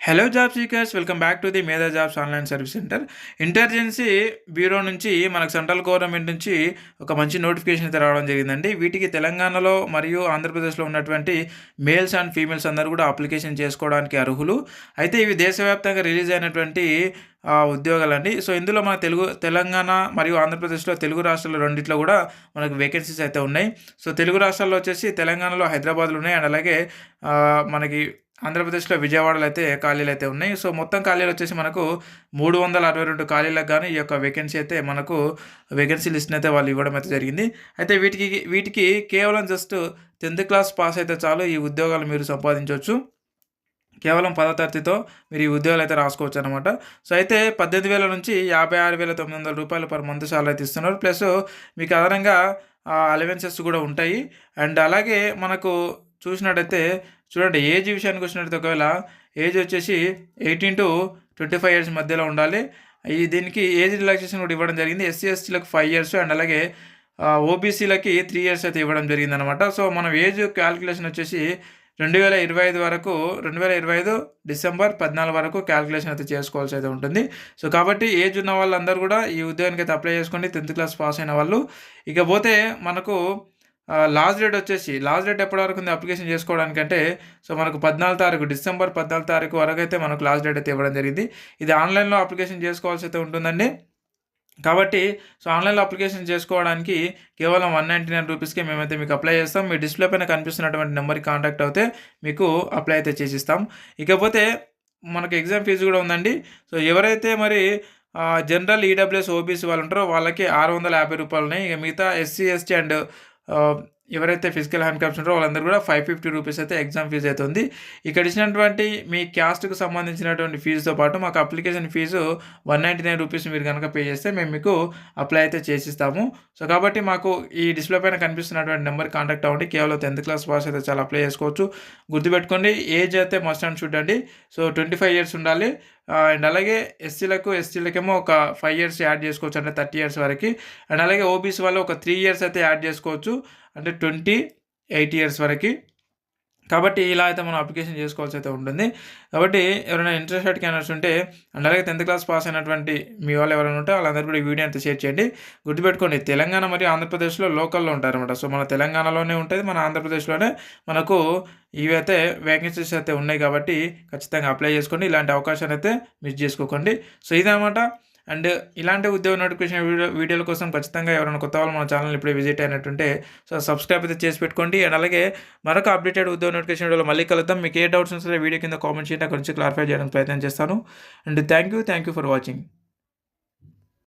Hello job seekers welcome back to the Medha jobs online service centre intelligence bureau నుంచి మనకు central government నుంచి ఒక మంచి notification అయితే రావడం జరిగిందండి. వీటికి తెలంగాణలో మరియు ఆంధ్రప్రదేశ్లో ఉన్నటువంటి మేల్స్ అండ్ ఫీమేల్స్ అందరూ కూడా అప్లికేషన్ చేసుకోవడానికి అర్హులు. అయితే ఇవి దేశవ్యాప్తంగా రిలీజ్ అయినటువంటి ఉద్యోగాలండి. సో ఇందులో మన తెలుగు తెలంగాణ మరియు ఆంధ్రప్రదేశ్లో తెలుగు రాష్ట్రాల్లో రెండిట్లో కూడా మనకు వేకెన్సీస్ అయితే ఉన్నాయి. సో తెలుగు రాష్ట్రాల్లో వచ్చేసి తెలంగాణలో హైదరాబాద్లో ఉన్నాయి. అండ్ అలాగే మనకి ఆంధ్రప్రదేశ్లో విజయవాడలో అయితే ఖాళీలు అయితే ఉన్నాయి? సో మొత్తం ఖాళీలు వచ్చేసి మనకు మూడు వందల అరవై రెండు ఖాళీలకు కానీ ఈ యొక్క వేకెన్సీ అయితే మనకు వేకెన్సీ లిస్ట్ని అయితే వాళ్ళు ఇవ్వడం అయితే జరిగింది. అయితే వీటికి వీటికి కేవలం జస్ట్ టెన్త్ క్లాస్ పాస్ అయితే చాలు ఈ ఉద్యోగాలు మీరు సంపాదించవచ్చు. కేవలం పదో తరగతితో మీరు ఈ ఉద్యోగాలు అయితే రాసుకోవచ్చు అనమాట సో అయితే పద్దెనిమిది వేల నుంచి యాభై ఆరు వేల తొమ్మిది వందల రూపాయలు పర్ మంత్ సాలరీ అయితే ఇస్తున్నారు. ప్లస్ మీకు అదనంగా అలవెన్సెస్ కూడా ఉంటాయి. అండ్ అలాగే మనకు చూసినట్టయితే చూడండి ఏజ్ విషయానికి వచ్చినట్టు ఒకవేళ ఏజ్ వచ్చేసి eighteen to twenty five years మధ్యలో ఉండాలి. ఈ దీనికి ఏజ్ రిలాక్సేషన్ కూడా ఇవ్వడం జరిగింది. ఎస్సీ ఎస్టీలకు ఫైవ్ ఇయర్స్ అండ్ అలాగే ఓబీసీలకి త్రీ ఇయర్స్ అయితే ఇవ్వడం జరిగింది అనమాట సో మనం ఏజ్ క్యాలిక్యులేషన్ వచ్చేసి రెండు వేల ఇరవై ఐదు వరకు రెండు వేల ఇరవై ఐదు డిసెంబర్ పద్నాలుగు వరకు క్యాలిక్యులేషన్ అయితే చేసుకోవాల్సి అయితే ఉంటుంది. సో కాబట్టి ఏజ్ ఉన్న వాళ్ళందరూ కూడా ఈ ఉద్యోగానికి అయితే అప్లై చేసుకోండి టెన్త్ క్లాస్ పాస్ అయిన వాళ్ళు. ఇకపోతే మనకు లాస్ట్ డేట్ వచ్చేసి లాస్ట్ డేట్ ఎప్పటి వరకు ఉంది అప్లికేషన్ చేసుకోవడానికంటే సో మనకు పద్నాలుగు తారీఖు డిసెంబర్ పద్నాలుగు తారీఖు వరకు అయితే మనకు లాస్ట్ డేట్ అయితే ఇవ్వడం జరిగింది. ఇది ఆన్లైన్లో అప్లికేషన్ చేసుకోవాల్సి అయితే ఉంటుందండి. కాబట్టి సో ఆన్లైన్లో అప్లికేషన్ చేసుకోవడానికి కేవలం వన్ నైంటీ నైన్ రూపీస్కే మేమైతే మీకు అప్లై చేస్తాం. మీ డిస్ప్లే పైన కనిపిస్తున్నటువంటి నెంబర్కి కాంటాక్ట్ అవుతే మీకు అప్లై అయితే చేసిస్తాం. ఇకపోతే మనకు ఎగ్జామ్ ఫీజు కూడా ఉందండి. సో ఎవరైతే మరి జనరల్ ఈడబ్ల్యూఎస్ ఓబీసీ వాళ్ళు ఉంటారో వాళ్ళకి ఆరు వందల యాభై రూపాయలు ఉన్నాయి ఇక మిగతా ఎస్సీ ఎస్టీ అండ్ ఎవరైతే ఫిజికల్ హ్యాండ్ ఉంటారో వాళ్ళందరూ కూడా ఫైవ్ ఫిఫ్టీ రూపీస్ అయితే ఎగ్జామ్ ఫీజు అయితే ఉంది. ఇక్కడ ఇచ్చినటువంటి మీ క్యాస్ట్కు సంబంధించినటువంటి ఫీజుతో పాటు మాకు application fee one ninety nine rupees మీరు కనుక పే చేస్తే మేము మీకు అప్లై అయితే చేసిస్తాము. సో కాబట్టి మాకు ఈ డిస్ప్లే పైన కనిపిస్తున్నటువంటి నెంబర్ కాంటాక్ట్ అవ్వండి. కేవలం టెన్త్ క్లాస్ పాస్ అయితే చాలా అప్లై చేసుకోవచ్చు. గుర్తుపెట్టుకోండి ఏజ్ అయితే మస్ట్ అండ్ షుడ్ అండి. సో ట్వంటీ ఫైవ్ ఇయర్స్ ఉండాలి. అండ్ అలాగే ఎస్సీలకు ఎస్టీలకేమో ఒక ఫైవ్ ఇయర్స్ యాడ్ చేసుకోవచ్చు అంటే థర్టీ ఇయర్స్ వరకు. అండ్ అలాగే ఓబీసీ వాళ్ళు ఒక త్రీ ఇయర్స్ అయితే యాడ్ చేసుకోవచ్చు అంటే ట్వంటీ ఎయిట్ ఇయర్స్ వరకు. కాబట్టి ఇలా అయితే మనం అప్లికేషన్ చేసుకోవాల్సి అయితే ఉంటుంది. కాబట్టి ఎవరైనా ఇంట్రెస్టెడ్ క్యాండిడేట్స్ ఉంటే అండ్ అలాగే టెన్త్ క్లాస్ పాస్ అయినటువంటి మీ వాళ్ళు ఎవరైనా ఉంటే వాళ్ళందరూ కూడా ఈ వీడియో అంతా షేర్ చేయండి. గుర్తుపెట్టుకోండి తెలంగాణ మరియు ఆంధ్రప్రదేశ్లో లోకల్లో ఉంటారనమాట సో మన తెలంగాణలోనే ఉంటుంది మన ఆంధ్రప్రదేశ్లోనే మనకు ఇవైతే వేకెన్సీస్ అయితే ఉన్నాయి కాబట్టి ఖచ్చితంగా అప్లై చేసుకోండి. ఇలాంటి అవకాశాన్ని అయితే మిస్ చేసుకోకండి. సో ఇదనమాట అండ్ ఇలాంటి ఉద్యోగ నోటిఫికేషన్ వీడియో వీడియోల కోసం ఖచ్చితంగా ఎవరైనా కొత్త వాళ్ళు మన ఛానల్ ఇప్పుడే విజిట్ అయినట్టుంటే సో సబ్స్క్రైబ్ అయితే చేసి పెట్టుకోండి. అండ్ అలాగే మరొక అప్డేటెడ్ ఉద్యోగ నోటిఫికేషన్ వీడియోలో మళ్ళీ కలుద్దాం. మీకు ఏ డౌట్స్ ఉంటే వీడియో కింద కామెంట్ చేయండి. అక్కడ నుంచి క్లారిఫై చేయడానికి ప్రయత్నం చేస్తాను. And thank you thank you for watching.